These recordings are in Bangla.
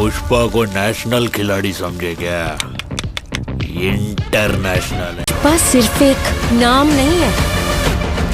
पुष्पा को नेशनल खिलाड़ी समझे क्या इंटरनेशनल है बस सिर्फ एक नाम नहीं है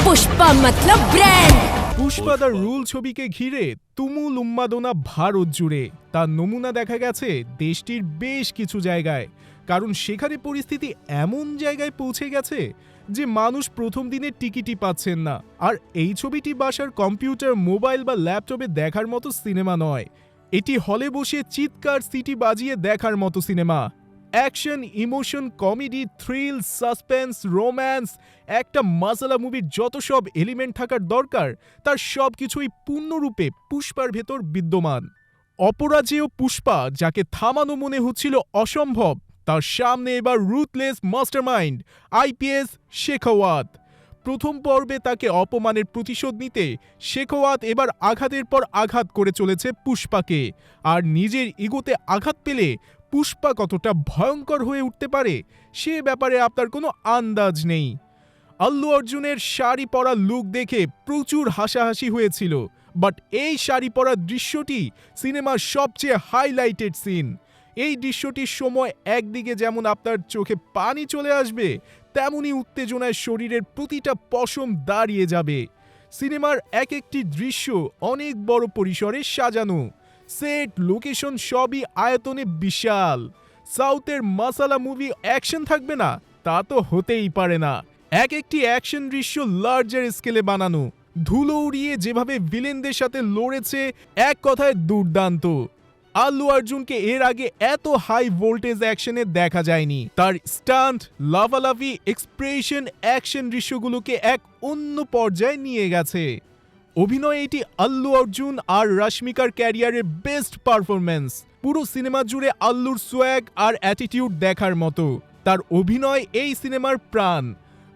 पुष्पा मतलब ब्रांड পুষ্পা দ্য রুল ছবিকে ঘিরে তুমুল উন্মাদনা ভারত জুড়ে তার নমুনা দেখা গেছে দেশটির বেশ কিছু জায়গায় কারণ সেখানে পরিস্থিতি এমন জায়গায় পৌঁছে গেছে যে মানুষ প্রথম দিনের টিকিটই পাচ্ছেন না আর এই ছবিটি বাসার কম্পিউটার মোবাইল বা ল্যাপটপে দেখার মতো সিনেমা নয় এটি হলে বসে চিৎকার সিটি বাজিয়ে দেখার মতো cinema. Action, emotion, comedy, thrill, suspense, romance, একটা মাসালা মুভির যত সব এলিমেন্ট থাকার দরকার, তার সব কিছুই পূর্ণরূপে পুষ্পার ভেতর বিদ্যমান। অপরাজেয় পুষ্পা, যাকে থামানো মনে হচ্ছিল অসম্ভব, তার সামনে এবার রুথলেস মাস্টারমাইন্ড আইপিএস শেখাওয়াত। প্রথম পর্বে তাকে অপমানের প্রতিশোধ নিতে শেখাওয়াত এবার আঘাতের পর আঘাত করে চলেছে পুষ্পাকে। আর নিজের ইগোতে আঘাত পেলে পুষ্পা কতটা ভয়ঙ্কর হয়ে উঠতে পারে, সে ব্যাপারে আপনার কোনো আন্দাজ নেই। আল্লু অর্জুনের শাড়ি পরা লুক দেখে প্রচুর হাসাহাসি হয়েছিল, বাট এই শাড়ি পরা দৃশ্যটি সিনেমার সবচেয়ে হাইলাইটেড সিন। এই দৃশ্যটির সময় একদিকে যেমন আপনার চোখে পানি চলে আসবে তেমনি উত্তেজনায় শরীরের প্রতিটা পশম দাঁড়িয়ে যাবে। সিনেমার এক একটি দৃশ্য অনেক বড় পরিসরে সাজানো। সেট, লোকেশন সবই আয়তনে বিশাল। সাউথের মাসালা মুভি অ্যাকশন থাকবে না, তা তো হতেই পারে না। এক একটি অ্যাকশন দৃশ্য লার্জার স্কেলে বানানো। ধুলো উড়িয়ে যেভাবে ভিলেনদের সাথে লড়েছে, এক কথায় দুর্দান্ত। আল্লু অর্জুনকে এর আগে এত হাই ভোল্টেজ অ্যাকশনে দেখা যায়নি। তার স্টান্ট লাভালাভি এক্সপ্রেশন অ্যাকশন দৃশ্যগুলোকে এক অন্য পর্যায়ে নিয়ে গেছে। অভিনয়ে এটি আল্লু অর্জুন আর রশ্মিকার ক্যারিয়ারের বেস্ট পারফরম্যান্স পুরো সিনেমা জুড়ে আল্লুর সোয়াগ আর অ্যাটিটিউড দেখার মতো। তার অভিনয় এই সিনেমার প্রাণ।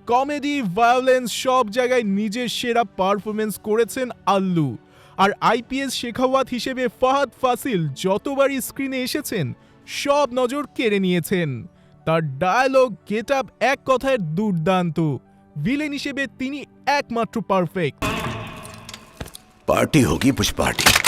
কমেডি ভায়োলেন্স সব জায়গায় নিজের সেরা পারফরমেন্স করেছেন আল্লু। আর আইপিএস শেখাওয়াত হিসেবে ফাহাদ ফাসিল যতবারই স্ক্রিনে এসেছেন, সব নজর কেড়ে নিয়েছেন। তার ডায়ালগ গেট আপ এক কথায় দুর্দান্ত। ভিলেন হিসেবে তিনি একমাত্র পারফেক্ট পার্টি হোগি পুষ পার্টি